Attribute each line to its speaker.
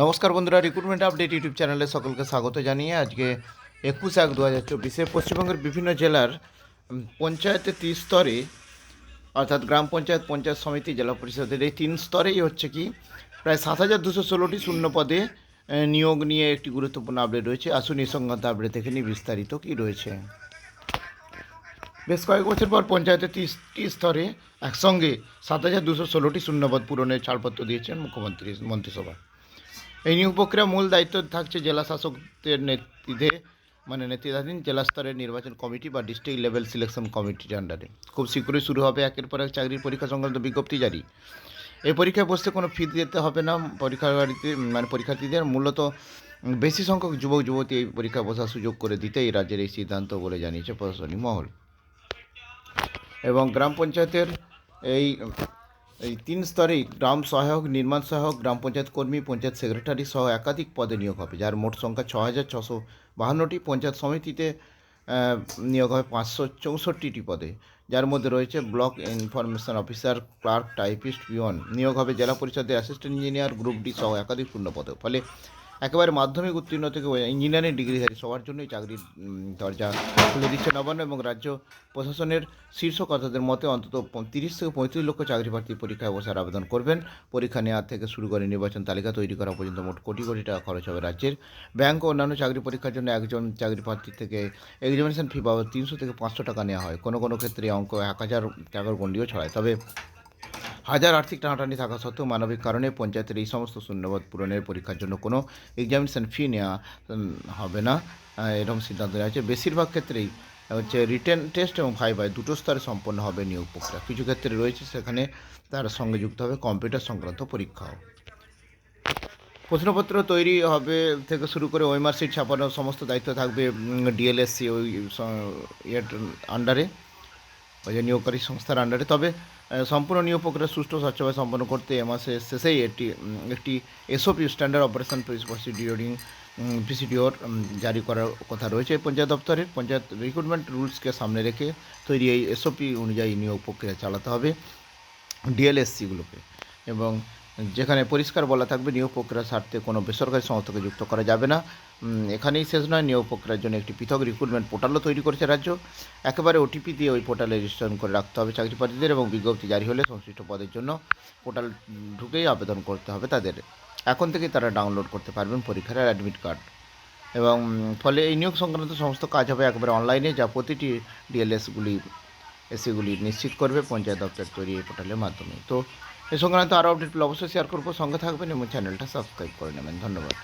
Speaker 1: নমস্কার বন্ধুরা recruitment update YouTube চ্যানেলে সকলকে স্বাগত জানিয়ে আজকে একুশ এক দু হাজার চব্বিশে পশ্চিমবঙ্গের বিভিন্ন জেলার পঞ্চায়েতের পঞ্চায়েতের ত্রিস্তরে অর্থাৎ গ্রাম পঞ্চায়েত পঞ্চায়েত সমিতি, জেলা পরিষদের এই তিন স্তরেই হচ্ছে কি, প্রায় সাত হাজার দুশো ষোলোটি শূন্য পদে নিয়োগ নিয়ে একটি গুরুত্বপূর্ণ আপডেট রয়েছে। আসুন এই সংক্রান্ত আপডেট দেখে নিই, বিস্তারিত কী রয়েছে। বেশ কয়েক বছর পর পঞ্চায়েতের তিরিশটি স্তরে একসঙ্গে সাত হাজার দুশো ষোলোটি শূন্যপদ পূরণের ছাড়পত্র দিয়েছেন মুখ্যমন্ত্রী, মন্ত্রিসভা। এই নিয়োগ প্রক্রিয়া মূল দায়িত্ব থাকছে জেলা শাসকদের নেতৃত্বে মানে নেতৃত্বাধীন জেলা স্তরের নির্বাচন কমিটি বা ডিস্ট্রিক্ট লেভেল সিলেকশন কমিটির আন্ডারে খুব শীঘ্রই শুরু হবে, একের পর এক চাকরির পরীক্ষা সংক্রান্ত বিজ্ঞপ্তি জারি। এই পরীক্ষায় বসতে কোনো ফি দিতে হবে না পরীক্ষার্থী মানে পরীক্ষার্থীদের মূলত বেশি সংখ্যক যুবক, যুবতী এই পরীক্ষা বসার সুযোগ করে দিতে এই রাজ্যের এই সিদ্ধান্ত বলে জানিয়েছে প্রশাসনিক মহল। এবং গ্রাম পঞ্চায়েতের এই এই তিন স্তরে গ্রাম সহায়ক, নির্মাণ সহায়ক, গ্রাম পঞ্চায়েত কর্মী, পঞ্চায়েত সেক্রেটারি সহ একাধিক পদে নিয়োগ হবে, যার মোট সংখ্যা ছ হাজার ছশো বাহান্নটি পঞ্চায়েত সমিতিতে নিয়োগ হবে পাঁচশো চৌষট্টিটি পদে। যার মধ্যে রয়েছে block information officer, clerk, typist, peon. নিয়োগ হবে জেলা পরিষদের অ্যাসিস্ট্যান্ট ইঞ্জিনিয়ার, গ্রুপ ডি সহ একাধিক শূন্য পদে। ফলে একেবারে মাধ্যমিক উত্তীর্ণ থেকে ইঞ্জিনিয়ারিং ডিগ্রিধারী সবার জন্যই চাকরির দরজা খুলে দিচ্ছে নবান্ন এবং রাজ্য প্রশাসনের শীর্ষ কথাদের মতে অন্তত তিরিশ থেকে পঁয়ত্রিশ লক্ষ চাকরি প্রার্থী পরীক্ষায় বসার আবেদন করবেন। পরীক্ষা নেওয়া থেকে শুরু করে নির্বাচন তালিকা তৈরি করা পর্যন্ত মোট কোটি কোটি টাকা খরচ হবে রাজ্যের ব্যাংক ও অন্যান্য চাকরি পরীক্ষার জন্য একজন চাকরি প্রার্থী থেকে এক্সামিনেশন ফি বাবদ তিনশো থেকে পাঁচশো টাকা নেওয়া হয়। কোনো কোনো ক্ষেত্রে অঙ্ক এক হাজার টাকার গণ্ডিও ছড়ায়। তবে হাজার আর্থিক টানাটানি থাকা সত্ত্বেও মানবিক কারণে পঞ্চায়েতের এই সমস্ত শূন্যবাদ পূরণের পরীক্ষার জন্য কোনো এক্সামিনেশন ফি নেওয়া হবে না এরকম সিদ্ধান্ত নেওয়া হয়েছে। বেশিরভাগ ক্ষেত্রেই হচ্ছে রিটেন টেস্ট এবং ভাইভাই দুটো স্তরে সম্পন্ন হবে নিয়োগ প্রক্রিয়া। কিছু ক্ষেত্রে রয়েছে, সেখানে তার সঙ্গে যুক্ত হবে কম্পিউটার সংক্রান্ত পরীক্ষাও। প্রশ্নপত্র তৈরি হবে থেকে শুরু করে ওয়েমার সিট ছাপানোর সমস্ত দায়িত্ব থাকবে ডিএলএসসি ওই ইয়ের আন্ডারে ওই নিয়োগকারী সংস্থার আন্ডারে তবে সম্পূর্ণ নিয়োগ প্রক্রিয়া সুষ্ঠু স্বচ্ছভাবে সম্পন্ন করতে এ মাসের শেষেই একটি একটি SOP standard operation procedure procedure জারি করার কথা রয়েছে। পঞ্চায়েত দপ্তরের পঞ্চায়েত রিক্রুটমেন্ট রুলসকে সামনে রেখে তৈরি এই এসওপি অনুযায়ী নিয়োগ প্রক্রিয়া চালাতে হবে। ডিএলএসসিগুলোকে এবং যেখানে পরিষ্কার বলা থাকবে নিয়োগ প্রক্রিয়ার স্বার্থে কোনো বেসরকারি সংস্থাকে যুক্ত করা যাবে না। এখানেই শেষ নয় নিয়োগ প্রক্রিয়ার জন্য একটি পৃথক রিক্রুটমেন্ট পোর্টালও তৈরি করেছে রাজ্য। একেবারে ওটিপি দিয়ে ওই পোর্টালে রেজিস্ট্রেশন করে রাখতে হবে চাকরি প্রার্থীদের এবং বিজ্ঞপ্তি জারি হলে সংশ্লিষ্ট পদের জন্য পোর্টাল ঢুকেই আবেদন করতে হবে তাদের। এখন থেকেই তারা ডাউনলোড করতে পারবেন পরীক্ষার অ্যাডমিট কার্ড এবং ফলে এই নিয়োগ সংক্রান্ত সমস্ত কাজ হবে একেবারে অনলাইনে যা প্রতিটি ডিএলএসগুলি এসিগুলি নিশ্চিত করবে, পঞ্চায়েত দপ্তর তৈরি এই পোর্টালের মাধ্যমে। তো এ সংক্রান্ত আরও আপডেট পেলে অবশ্যই শেয়ার করব। সঙ্গে থাকবেন এবং চ্যানেলটা সাবস্ক্রাইব করে নেবেন। ধন্যবাদ।